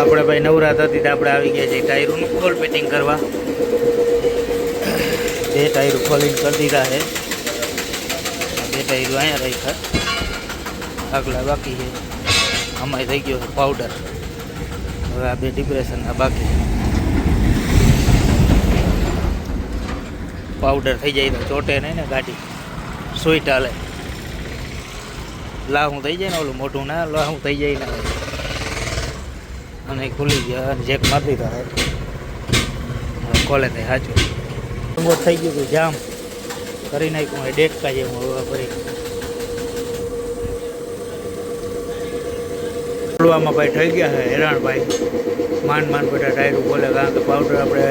આપણે ભાઈ નવરાત હતી તો આપણે આવી ગયા છીએ ટાયરોનું ખોલ ફિટિંગ કરવા. બે ટાયરો ખોલીને કરી દીધા છે. બે ટાયરો અહીંયા રાખ્યા. આગલા બાકી છે. આમાં થઈ ગયો છે પાવડર હવે આ બે ડિપ્રેશનના બાકી પાવડર થઈ જાય તો ચોટે નહીં ને ગાડી. સુઈ ચાલે લાહું થઈ જાય ને ઓલું મોટું ના, લાહું થઈ જાય ને. અને ખુલી ગયા અને જેક મારી દીધા કોલે થાય સાચું બહુ થઈ ગયું હતું જામ. કરી નાખ્યું હોય ડેટકા જેવું હવે ફરી ખોલવામાં ભાઈ થઈ ગયા છે, હેરાન ભાઈ. માન માન બધા ટાયર બોલે, કારણ કે પાવડર આપણે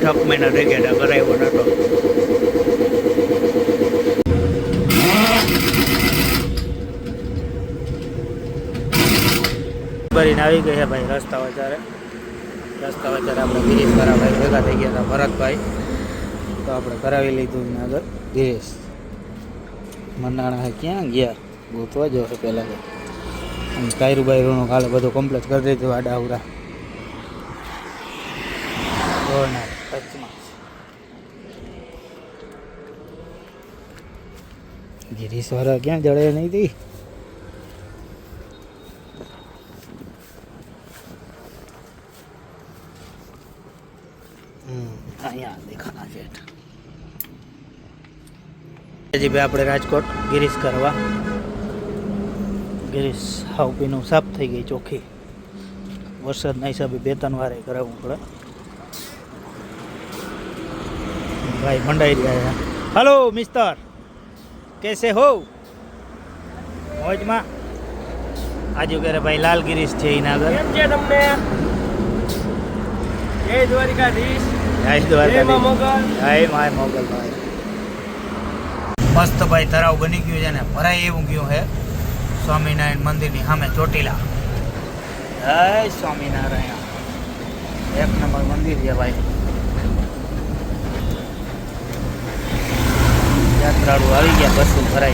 ઠક મહિના થઈ હતા, કરાવ્યો નહોતો ભરીને આવી ગઈ છે ભાઈ, રસ્તા વચારે રસ્તા વચારે આપણે ગિરીશવાળા ભાઈ ભેગા થઈ ગયા હતા, ભરતભાઈ. તો આપણે કરાવી લીધું ને આગળ. ગિરીશ મનાણા ક્યાં ગયા? ગોતવા જો છે પહેલાં તો. અને કાયરું બાયરુંનું કાલે બધું કમ્પ્લીટ કરી દીધું આડા અવરા. જોરનાર ટચમાં ગિરીશવાળા ક્યાં જડે નહીં હતી હમ, અહીંયા દેખાના છે હજી ભાઈ આપણે રાજકોટ ગિરીશ કરવા. ગિરીશ હાવપીનું સાફ થઈ ગઈ ચોખ્ખી. વરસાદના હિસાબે બે ત્રણ વારે કરાવવું પડે. ભાઈ મંડાઈ રહ્યા હલો મિસ્તર કેસે હો? મોજમાં. આજુ કરે ભાઈ લાલ ગિરીશ છે એના આગળ. કેમ છે તમને? જય દ્વારિકાધીશ. જય જય મા મોગલ. જય મા મોગલ ભાઈ. મસ્ત ભાઈ તરાવ બની ગયું છે ને, ભરાય એવું ગયું છે. સ્વામિનારાયણ મંદિરની સામે ચોટીલા. જય સ્વામિનારાયણ. એક નંબર મંદિર છે ભાઈ. યાત્રાળુ આવી ગયા, બસો ભરાઈ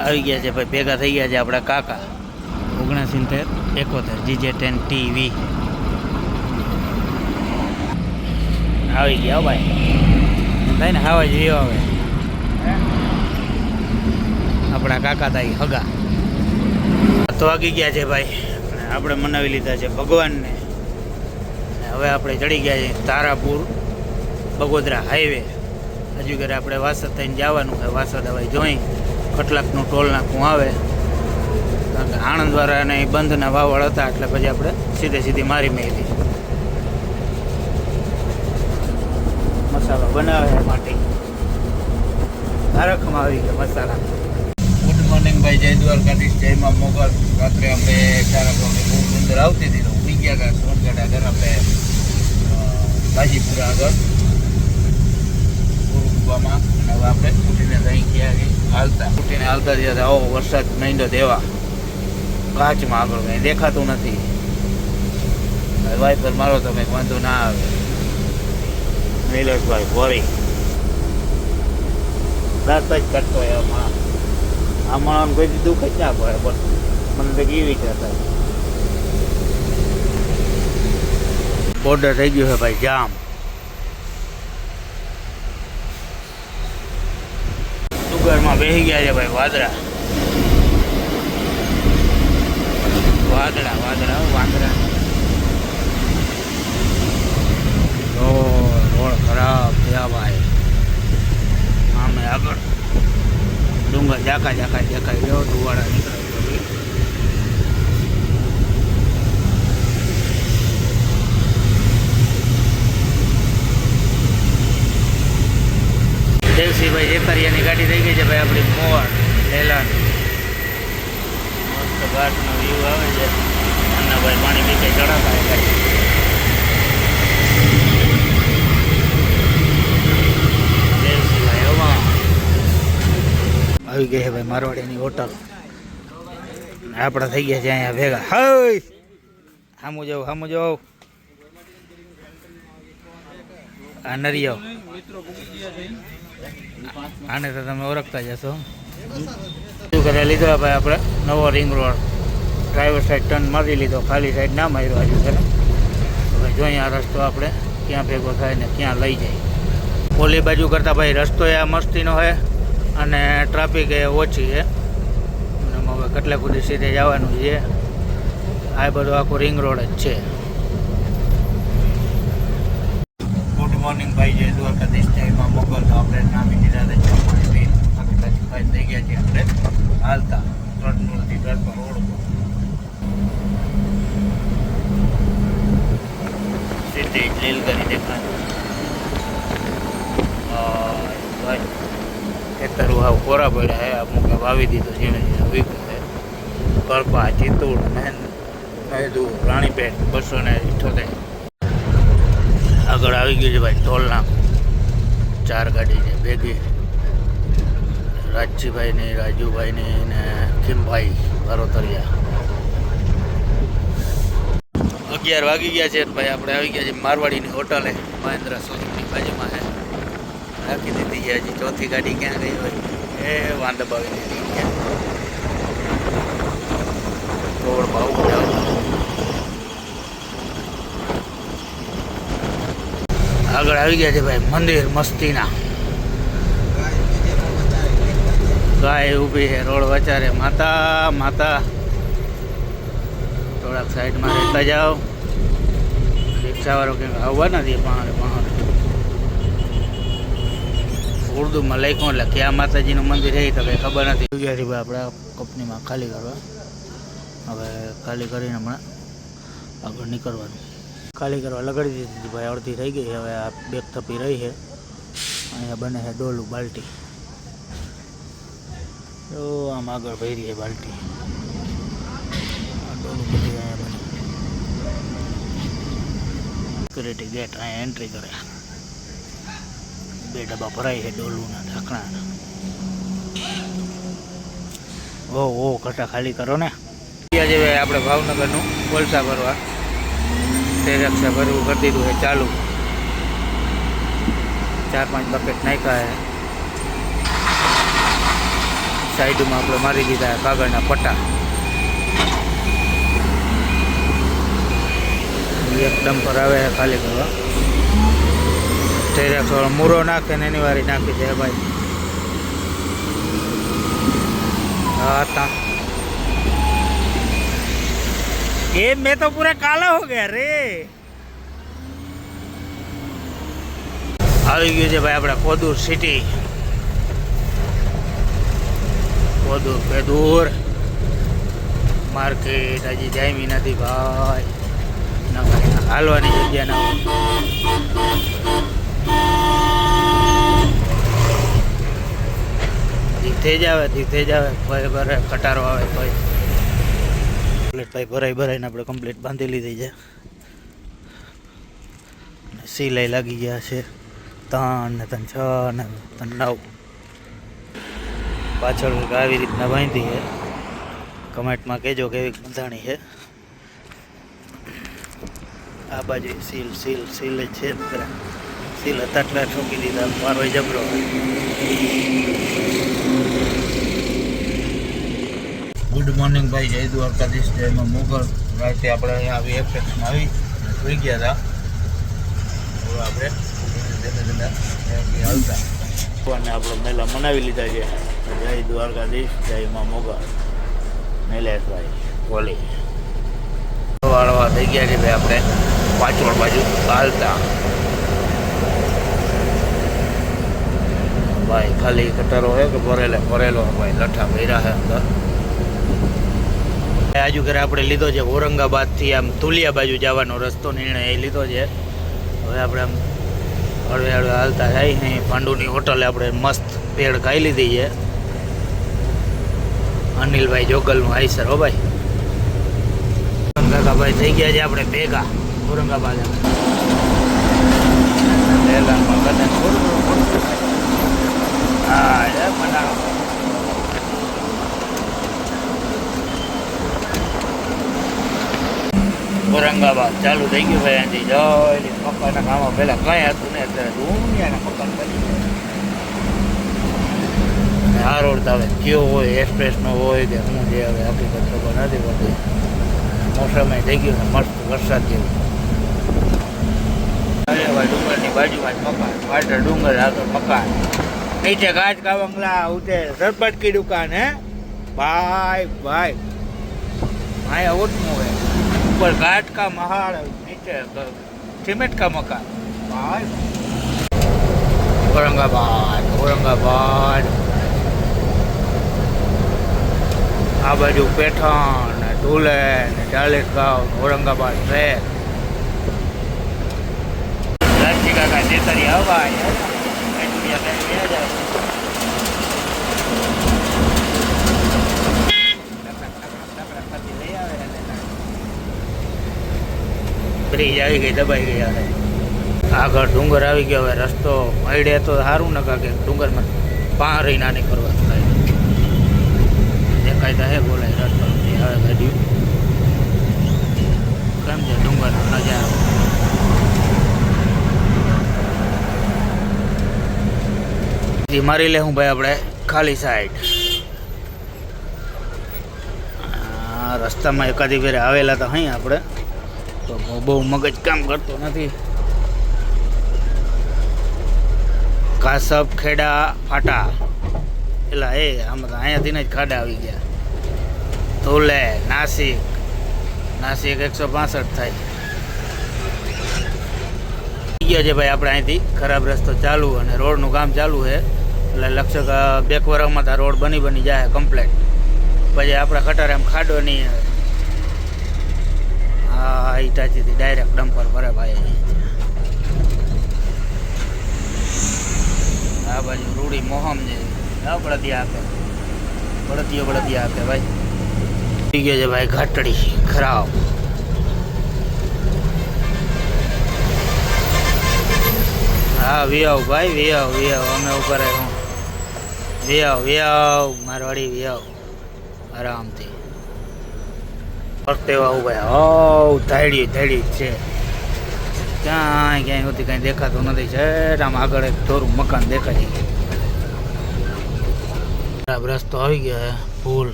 આવી ગયા છે ભાઈ, ભેગા થઈ ગયા છે આપણા કાકા. ઓગણસિત્તેર, એકોતેર જીજે ટેન ટીવી. આવી ગયા ભાઈ. થાય ને હાવા જોઈએ હવે. આપણા કાકા તાઈ હગા. તો વાગી ગયા છે ભાઈ. અને આપણે મનાવી લીધા છે ભગવાનને. હવે આપણે ચડી ગયા છીએ તારાપુર બગોદરા હાઈવે હજુ ઘરે આપણે વાસદ થઈને જવાનું છે. વાસદ હવે જોઈ કટલાકનું ટોલ નાખવું આવે. કારણ કે આણંદ વાળા અને બંધના વાવળ હતા એટલે પછી આપણે સીધે સીધી મારી મેલી. મસાલો બનાવે માટે. ધારકમાં આવી ગયો મસાલા. ગુડ મોર્નિંગ ભાઈ. જય દ્વારકાધીશ. જયમાં મોગલ. રાત્રે આપણે ચાર વાગે બહુ અંદર આવતી હતી ઉઈ ગયા હતા. સોનગઢ આગળ આપણે અ, બાજીપુરા આગળ. ગુરુકુબામાં હવે આપણે ઉઠીને અહીં ગયા હાલતા. ઉઠીને હાલતા હતા આવો વરસાદ મહિનો દેવા કાચમાં આગળ કંઈ દેખાતું નથી. હવે મારો તો કંઈક વાંધો ના આવે. નીલેશભાઈ ભોરી રાત જ કરતો આમાં આ માણસ કોઈ દુઃખ જ ના પડે બસ મને તો વિચાર થાય? બોર્ડર થઈ ગયું છે ભાઈ, જામ. ડુંગરમાં બેસી ગયા છે ભાઈ, વાદળા. વાદળા વાદળા વાદળા ઓ રોડ ખરાબ થયા ભાઈ. આમે આગળ ડુંગર જાકા જાકા દેખાય ગયો ધુવાડા નીકળે છે. દેવસિંહભાઈ જેકરિયાની ગાડી થઈ ગઈ છે ભાઈ આપણી મોર લેલાન મસ્ત ઘાટનો વ્યૂ આવે છે અન્નાભાઈ પાણી પી કઈ ચડાતા એ ગાડી દેવસિંહભાઈ હવા આવી ગઈ છે ભાઈ મારવાડીની હોટલ. આપણે થઈ ગયા છે અહીંયા ભેગા. હાય હામું જાઉં હામું જાઉં. આ નરિયો આને તો તમે ઓળખતા જશો શું કરે લીધો ભાઈ આપણે? નવો ring road driver side turn મારી લીધો. ખાલી સાઈડ ના માર્યો હજુ ખરે હવે જોઈએ આ રસ્તો આપણે ક્યાં ભેગો થાય ને ક્યાં લઈ જાય. ઓલી બાજુ કરતાં ભાઈ રસ્તો એ મસ્તીનો છે અને ટ્રાફિક એ ઓછી છે. અને હવે કેટલા સુધી સીધે જવાનું છે. આ બધું આખું રિંગ રોડ જ છે. ગુડ મોર્નિંગ ભાઈ, જય દ્વારકાધીશ. જયમાં મોકલ તો આપણે નામી દીધા હતા ચા પાણી ભાઈ થઈ ગયા છીએ આપણે. હાલતા ત્રણ ત્રણ રોડ સીધી લીલ કરી દેખાય. ખેતરું ભાવ કોરા પડ્યા હે, અમુક વાવી દીધું છે કરપા ચિત્તુડ મહેન મેદું રાણીપેટ બસો ને ઇઠોતેર. આગળ આવી ગયું છે ભાઈ ટોલના ચાર ગાડી છે ભેગી રાજજીભાઈની રાજુભાઈની ને ખીમભાઈ ભરોતરિયા અગિયાર વાગી ગયા છે ભાઈ, આપણે આવી ગયા છે મારવાડીની હોટલે, મહેન્દ્ર સોનીની બાજુમાં છે રાખી દીધી છે, હજી ચોથી ગાડી ક્યાં ગઈ હોય? એ વાંધા બાવી દીધી છે. બહુ જાવ આગળ આવી ગયા છે ભાઈ, મંદિર મસ્તીના. ગાય ઊભી છે, રોડ વચારે માતા માતા. થોડાક સાઈડમાં રહેતા જાઓ. રિક્ષાવાળો કંઈક આવવા નથી પહાડ ઉર્દુમાં લખ્યું એટલે ક્યાં માતાજીનું મંદિર છે, એ તો કંઈ ખબર નથી. આવી ગયા છે ભાઈ આપણે આ કંપનીમાં? ખાલી કરવા? હવે ખાલી કરીને હમણાં આગળ નીકળવાનું. ખાલી કરવા લગાડી દીધી હતી ભાઈ, અડધી રહી ગઈ. હવે આ બેગ થપી રહી છે. અહીંયા બને છે ડોલું બાલ્ટી. તો આમ આગળ ભરી છે બાલ્ટી. આ ડોલું બધી અહીંયા બને. સિક્યુરિટી ગેટ અહીંયા એન્ટ્રી કરે. બે ડબ્બા ભરાય છે ડોલુના ઢાંકણા. ઓ ઓ કટા ખાલી કરો ને. ભાઈ આપણે ભાવનગરનું કોલસા ભરવા, તે રક્ષા ભરવું કરી દીધું છે ચાલુ. ચાર પાંચ બકેટ નાખ્યા છે. સાઈડમાં આપણે મારી દીધા કાગળના પટ્ટા. એક ડમ્પર આવે છે ખાલી કરવા. ટેરેક્સ વાળો મૂરો નાખે ને એની વારી નાખી દે ભાઈ હા તા ये मैं तो पूरा काला हो गया रे આવી ગયું છે ભાઈ આપણે કોદૂર સિટી કોદૂર પેદૂર માર્કેટ હજી જામી નથી ભાઈ નકર હાલવાની જગ્યા ના દીથે જ આવે દીથે જ આવે. ભાઈ ભરે, કટારો આવે ભાઈ કમ્પ્લીટ ભાઈ ભરાઈ, ભરાઈને આપણે કમ્પ્લીટ બાંધી લીધી છે સિલાઈ લાગી ગયા છે. ત્રણ ને ત્રણ, છ ને ત્રણ, નવ. પાછળ આવી રીતના બાંધી છે. કમેન્ટમાં કહેજો કેવી બંધાણી છે. આ બાજુ સીલ સીલ સીલ જ છે સીલ હતા ઠોકી દીધા મારો જબરો. ગુડ મોર્નિંગ ભાઈ, જય દ્વારકાધીશ જયમાં મુગલ. રાતે આપણે અહીંયા આવી એક્સપ્રેસમાં આવી, સુઈ ગયા હતા. હવે આપણે ધીમે ધીમે અહીંયાથી હાલતા. અને આપણે મેલા મનાવી લીધા છે. જય દ્વારકાધીશ જયમાં મોગલ. નિલેશભાઈ બોલી. વાળવા થઈ ગયા છે ભાઈ આપણે, પાછળ બાજુ હાલતા. ભાઈ, ખાલી કટરો હોય કે ભરેલે, ભરેલો ભાઈ લઠા ભર્યા છે અંદર. આજુ ઘરે આપણે લીધો છે ઔરંગાબાદથી આમ તુલિયા બાજુ જવાનો રસ્તો, નિર્ણય એ લીધો છે. હવે આપણે આમ હળવે હળવે હાલતા જાય ને પાંડુની હોટલે આપણે મસ્ત પેડ ખાઈ લીધી છે. અનિલભાઈ જોગલનું આઈસર, હો ભાઈ. કાકાભાઈ થઈ ગયા છે આપણે ભેગા, ઔરંગાબાદ. કદાચ હા ઔરંગાબાદ, ચાલુ થઈ ગયું ભાઈ અહીંથી જય મકાનના કામમાં પહેલાં કાંઈ હતું ને અત્યારે દુનિયાના મકાન બની ગયા આ રોડ તો હવે કયો હોય, એક્સપ્રેસનો હોય કે શું જે હવે હકીકત ખબર નથી પડતી. મોસમે થઈ ગયું ને મસ્ત વરસાદ જેવું. ડુંગરની બાજુમાં જ મકાન. પાછળ ડુંગર આગળ મકાન. નીચે કાચ કા બંગલા ઉતે સરપટ કી દુકાન, હે? ભાઈ ભાઈ. માયા ઓટમું હે. ઉપર ઘાટ કા મહાલ નીચે સિમેન્ટ કા મકાન. ભાઈ. ઔરંગાબાદ ઔરંગાબાદ. આ બાજુ પેઠણ ધુલે ને ચાલીસગાંવ ઓરંગાબાદ ટ્રેક રાજજી કાકા જેતરી આવવા બ્રિજ આવી ગઈ, દબાઈ ગઈ છે આગળ ડુંગર આવી ગયો, હવે રસ્તો મળે તો સારું નકા કે ડુંગરમાં પાણી ના નીકળવા થાય. દેખાય તો હે બોલાય, રસ્તો હવે ગાડી કેમ છે ડુંગરનો નજારો? જી, મારી લે હું ભાઈ આપણે ખાલી સાઈડ રસ્તામાં એકાદી ફેરે આવેલા તો અહીં આપણે. તો બહુ મગજ કામ કરતો નથી. કાસબ ખેડા, ફાટા. એટલે એ, આમ તો અહીંયાથી જ ખાડા આવી ગયા. ધોલે, નાસિક. નાસિક એકસો પાસઠ થાય. ગયા છે ભાઈ આપણે અહીંથી. ખરાબ રસ્તો ચાલુ અને રોડનું કામ ચાલુ છે. એટલે લગભગ બે એક વર્ષમાં તો રોડ બની બની જાય કમ્પ્લેટ પછી આપણા ખટર એમ ખાડો નહીં હા ઈટાચીથી ડાયરેક્ટ ડમ્પર ભરે ભાઈ આ બાજુ રૂડી મોહમ છે આ બળદિયા આપે. બળદિયો બળદિયા આપે ભાઈ. થઈ ગયો છે ભાઈ ઘાટડી, ખરાબ. હા વિયાવ ભાઈ વિયાવ વિયાવ અમે ઉપર હું વિયાવ વ્યવ મારવાડી વ્યવ આરામથી. ફરતે આવું ભાઈ. હવ ધાડી જ છે. ક્યાંય ક્યાંય સુધી કાંઈ દેખાતું નથી. છે આમ આગળ એક થોડું મકાન દેખાય ખરાબ રસ્તો આવી ગયો છે. ફૂલ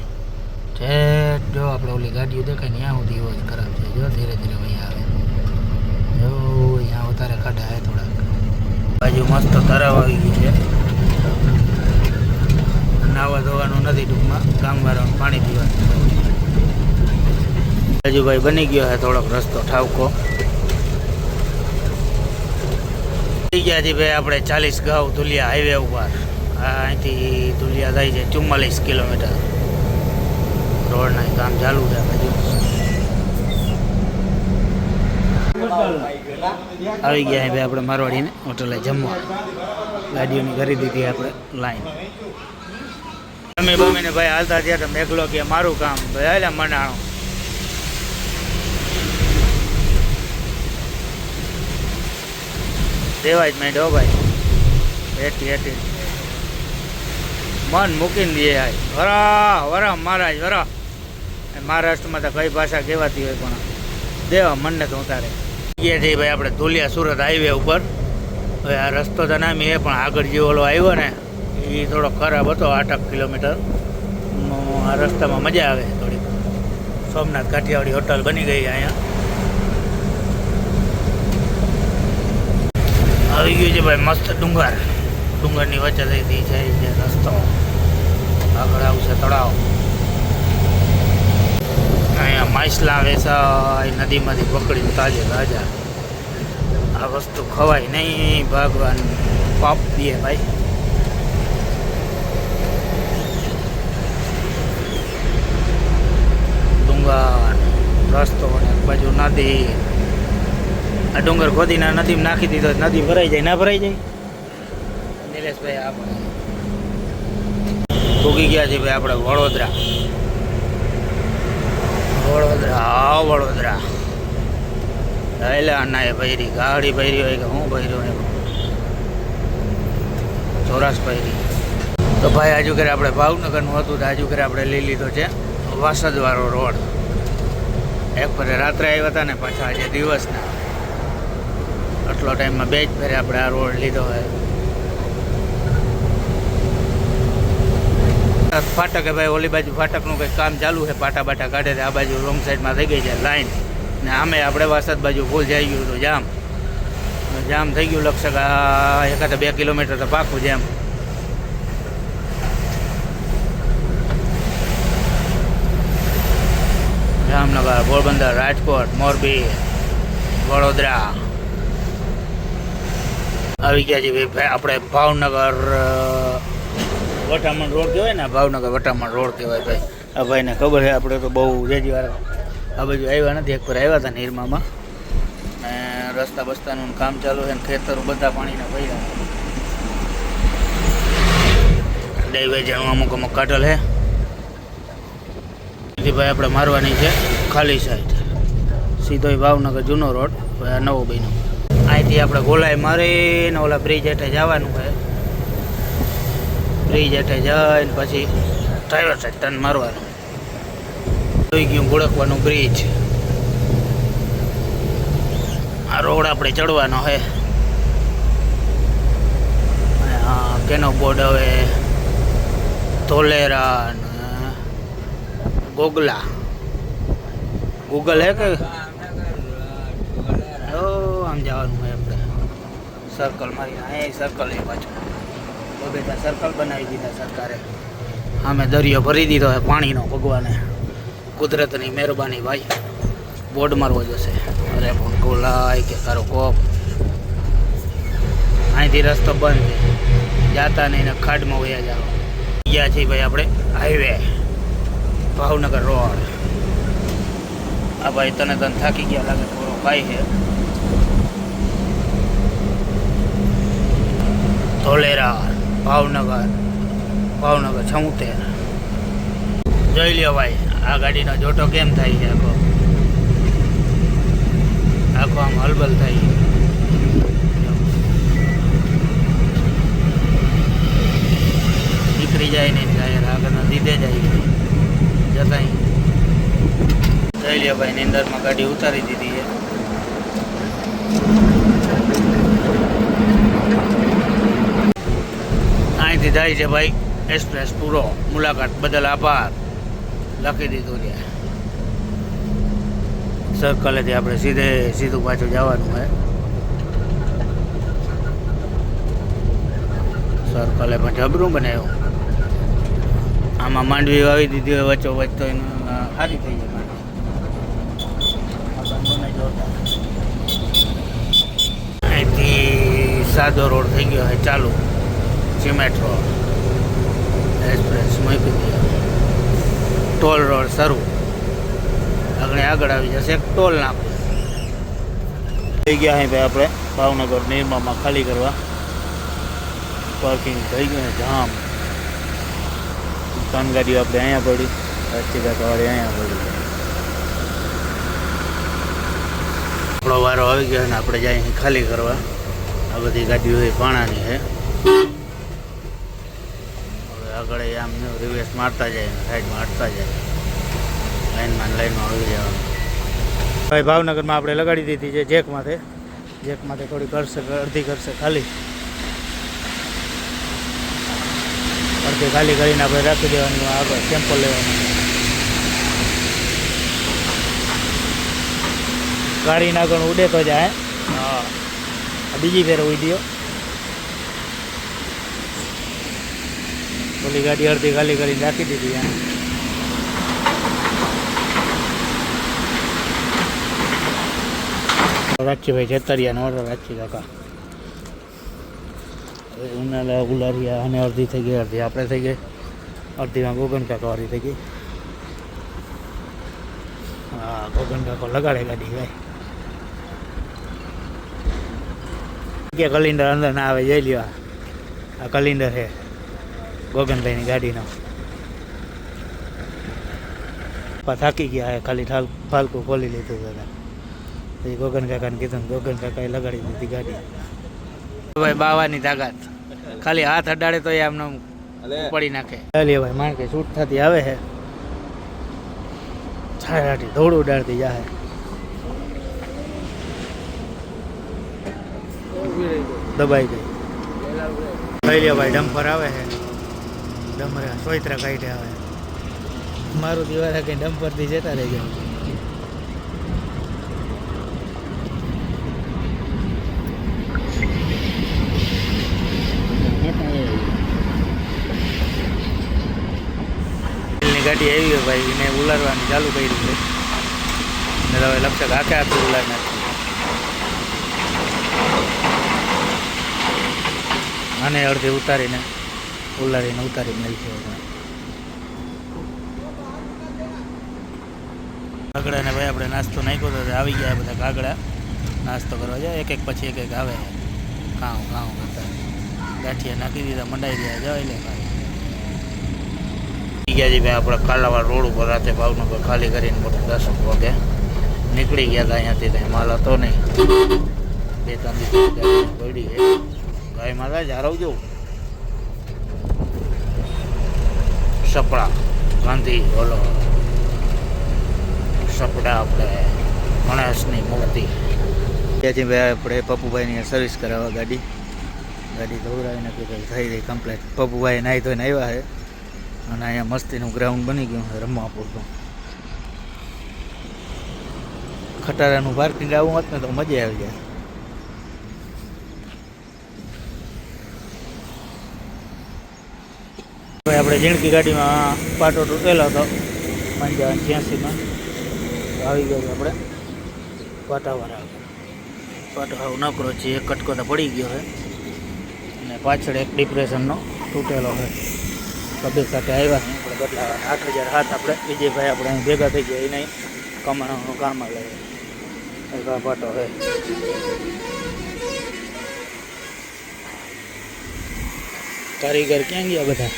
છે, જો આપણે ઓલી ગાડીઓ દેખાય ને, ત્યાં સુધી એવો ખરાબ છે. જો, ધીરે ધીરે અહીંયા આવે. જો, અહીંયા વધારે ખાડા હે થોડાક. બાજુ મસ્ત તરાવ આવી ગયું છે. ધોવાનું નથી ટૂંકમાં ગામવાળાનું પાણી પીવાનું. રાજુભાઈ બની ગયો છે થોડોક રસ્તો ઠાવકો. થઈ ગયા છે ભાઈ, આપણે ચાલીસ ગાઉ ધુલિયા હાઈવે ઉપર. અહીંથી ધુલિયા થાય છે ચુમ્માલીસ કિલોમીટર. રોડના કામ ચાલુ છે હજુ આવી ગયા ભાઈ આપણે મારવાડીને, હોટલે જમવા. ગાડીઓની કરી દીધી આપણે, લાઈન. અમે બમીને ભાઈ હાલતા થયા તો મેઘલો કે મારું કામ. ભાઈ હાલે મનાણો. દેવાય જ મેં ભાઈ. એટી એટી મન મૂકીને દે આય વરા વરા મહારાજ વરા મહારાષ્ટ્રમાં તો કઈ ભાષા કહેવાતી હોય પણ દેવા મનને તો ઉતારે. ગયા છે ભાઈ આપણે ધુલિયા સુરત હાઈવે ઉપર. હવે આ રસ્તો તો નામી એ પણ આગળ જે ઓલો આવ્યો ને એ થોડો ખરાબ હતો, આઠ કિલોમીટર. આ રસ્તામાં મજા આવે થોડી સોમનાથ કાઠિયાવાડી હોટલ બની ગઈ અહીંયા. આવી ગયું છે ભાઈ મસ્ત ડુંગર. ડુંગરની વચ્ચે જાય છે રસ્તો. આગળ આવશે તળાવ. અહીંયા માછલા એ નદીમાંથી પકડીને તાજે તાજા. આ વસ્તુ ખવાય નહીં, ભગવાન પાપ દે ભાઈ. ડુંગર રસ્તો અને બાજુ નદી. આ ડુંગર ખોદીને નદીમાં નાખી દીધો નદી ભરાઈ જાય ના ભરાઈ જાય? નિલેશભાઈ આપણે ભૂગી ગયા છે ભાઈ આપણે વડોદરા. વડોદરા હા વડોદરા. એટલે ના એ ભૈરી ગાડી ભૈરી હોય કે હું ભૈર્યો હોય ચોરાસ ભૈરી. તો ભાઈ આજુ કરે આપણે ભાવનગરનું હતું તો આજુ કરે આપણે લઈ લીધો છે વાસદવાળો રોડ. એક ફરે રાત્રે આવ્યા હતા ને પાછા આજે દિવસના. આટલો ટાઈમમાં બે જ ફેરે આપણે આ રોડ લીધો હોય. ફાટકે ભાઈ, ઓલી બાજુ ફાટકનું કંઈક કામ ચાલુ છે, પાટા બાટા કાઢે આ બાજુ રોંગ સાઈડમાં થઈ ગઈ છે લાઈન ને આમે આપણે વાસદ બાજુ ફૂલ જઈ ગયું હતું, જામ. જામ થઈ ગયું, લગભગ આ એકાદ બે કિલોમીટર તો પાકું જામ જામનગર પોરબંદર, રાજકોટ, મોરબી, વડોદરા. આવી ગયા છે આપણે ભાવનગર વટામણ રોડ કહેવાય ને, ભાવનગર વટામણ રોડ કહેવાય ભાઈ. આ ભાઈને ખબર છે, આપણે તો બહુ જેજી વાર આ બાજુ આવ્યા નથી, એક પર આવ્યા હતા નિરમામાં. રસ્તા બસ્તાનું કામ ચાલુ છે ખેતરો બધા પાણીના ભર્યા. જાણવા અમુક અમુક કાટલ છે. ભાઈ આપણે મારવાની છે. ખાલી સાઈડ સીધો ભાવનગર જૂનો રોડ આ નવો બન્યો. અહીંથી આપણે ગોલાઈ મારીને ઓલા બ્રિજ હેઠે જવાનું છે. બ્રિજ હેઠે જઈને પછી ડ્રાઈવર સાઈડ ટર્ન મારવાનું. જોઈ ગયું ગોળકવાનું બ્રિજ આ રોડ આપણે ચડવાનો છે. કેનો બોર્ડ હવે? ધોલેરા ગોગલા. ગૂગલ હે કે? આમ જવાનું હોય આપણે. સર્કલ મારી અહીંયા સર્કલ એ પાછું. બબે ત્યાં સર્કલ બનાવી દીધા સરકારે. અમે દરિયો ભરી દીધો છે પાણીનો ભગવાને. કુદરતની મહેરબાની ભાઈ. બોર્ડ મારવો જશે. અરે પણ ગોલાય કે તારો કોપ. અહીંથી રસ્તો બંધ. છે જાતા નહીં ને ખાડમાં વયા જાઓ. ગયા છીએ ભાઈ આપણે હાઈવે ભાવનગર રોડ. આ ભાઈ તને તને થાકી ગયા લાગે થોડો ભાઈ છે. ધોલેરા, ભાવનગર ભાવનગર છઉતેર જોઈ લ્યો ભાઈ, આ ગાડીનો જોટો કેમ થાય છે આખો? આખો આમ હલબલ થાય છે. નીકળી જાય નહીં ટાયર આગળના દીધે જાય જતા જઈ લ્યો ભાઈ, નિંદરમાં ગાડી ઉતારી દીધી છે. અહીંથી જાય છે ભાઈ એક્સપ્રેસ, પૂરો. મુલાકાત બદલ આભાર. લખી દીધું છે. સર્કલેથી આપણે સીધે, સીધું પાછું જવાનું હોય સર્કલે પણ જબરું બનાવ્યું. આમાં માંડવી વાવી દીધી હોય વચ્ચો વચ્ચ એનું એને સારી થઈ જાય અહીંથી સાદો રોડ થઈ ગયો હોય ચાલુ. સિમેન્ટ રોડ એક્સપ્રેસ મૂકી દીધો. ટોલ રોડ શરૂ. આગળ આગળ આવી જશે. એક ટોલ નાખો. થઈ ગયા અહીં ભાઈ આપણે ભાવનગર નિર્મામાં ખાલી કરવા. પાર્કિંગ થઈ ગયું જામ. ત્રણ ગાડીઓ આપણે અહીંયા પડી અચ્છી વાળી અહીંયા પડી. આપણો વારો આવી ગયો ને આપણે જાય ખાલી કરવા. આ બધી ગાડીઓ એ પાણાની છે. હવે આગળ આમ રિવેસ મારતા જાય સાઈડમાં અટતા જાય. લાઈનમાં લાઈનમાં આવી જવાનું. ભાઈ ભાવનગરમાં આપણે લગાડી દીધી છે જેક માથે જેક માથે થોડી કરશે અડધી કરશે ખાલી. અડધી ખાલી કરીને આપણે રાખી દેવાનું આગળ સેમ્પલ લેવાનું. ગાડીના આગળ ઉડે તો જાય. હા. બીજી ફેર ઉડ્યો ઓલી ગાડી અડધી ખાલી કરીને રાખી દીધી એમ. રાજ્યભાઈ જેતરિયાનો ઓર્ડર રાજ્ય કાકા. ઉનાળા ઉલારિયા અને અડધી થઈ ગઈ અડધી આપણે થઈ ગઈ અડધીમાં ગોગન કાકા વાળી થઈ ગઈ હા ગોગન કાકો લગાડે ગાડી ભાઈ કે કલિન્ડર અંદર ના આવે જઈ લ્યો આ કલિન્ડર છે ગોગનભાઈની ગાડીનો પા થાકી ગયા હે ખાલી ઠાલ ફાલકું ખોલી લીધું દાદા પછી ગોગન કાકાને કીધું ને ગોગન કાકાએ લગાડી દીધી ગાડી ભાઈ બાવાની તાકાત. ખાલી હાથ અડાડે તો આમને પડી નાખે. ચાલીએ ભાઈ માણ કે છૂટ થતી આવે છે છાડાટી ધોળું ઉડાડતી જાહે. દબાઈ ગઈ. લઈ લ્યો ભાઈ ડમ્પર આવે છે ડમરા સોયત્રા કાઢે આવે. મારું દિવાળા કંઈ ડમ્પરથી જતા રહી જાય ની ગાડી આવી હોય ભાઈ, એને ઉલારવાની ચાલુ કરી છે ને હવે લક્ષક આખે આખું ઉલાર નાખ્યું આને અડધી ઉતારીને, ઉલારીને ઉતારી મેળવી કાગડા ને ભાઈ આપણે નાસ્તો નાખ્યો તો આવી ગયા બધા કાગડા. નાસ્તો કરવા જાય એક એક પછી એક એક આવે. કાઉ કાઉ કરતા. ગાંઠિયા નાખી દીધા, મંડાઈ ગયા જાવ એટલે ભાઈ ગયા જી આપણે કાલાવાડ રોડ ઉપર રાતે ભાવનગર ખાલી કરીને મોટા દસ વાગે નીકળી ગયા હતા અહીંયાથી ત્યાં માલ હતો નહીં. બે ત્રણ દિવસ પડી ગાય માતા જ હારવજો. સપડા, ગાંધી, ઓલો સપડા આપણે ગણેશની મૂર્તિ. ત્યાંથી ભાઈ, આપણે પપ્પુભાઈની સર્વિસ કરાવવા ગાડી. ગાડી કીધું, થઈ ગઈ કમ્પ્લેટ પપ્પુભાઈ નાહી ધોઈને આવ્યા છે. અને અહીંયા મસ્તીનું ગ્રાઉન્ડ બની ગયું છે રમવા પૂરતું ખટારાનું પાર્કિંગ આવું હોત ને તો મજા આવી જાય. હવે આપણે જીણકી ગાડીમાં પાટો તૂટેલો હતો પંચાવન છ્યાસીમાં આવી ગયો આપણે. પાટાવાળા પાટો હાવ નકરો છે, એક કટકો તો પડી ગયો છે. અને પાછળ એક ડિપ્રેશનનો તૂટેલો છે. કબીર સાથે આવ્યા છે આપણે બદલાવા આઠ હજાર હાથ આપણે વિજયભાઈ આપણે અહીં ભેગા થઈ ગયા એને કમાવાનું કામ આવે એક આ પાટો છે કારીગર ક્યાં ગયા બધા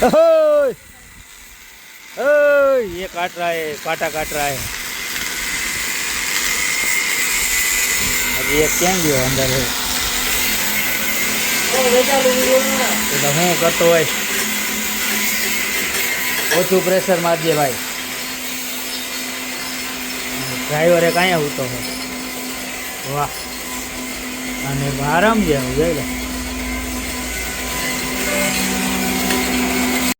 ओए ओए ये काट रहा है काटा काट रहा है अभी ये क्या गयो अंदर है તો હું કરતો હોય. ઓછું પ્રેશર મારજે ભાઈ. ડ્રાઈવરે કાંઈ આવતો હોય. વાહ. અને આરામ જે હું જોઈ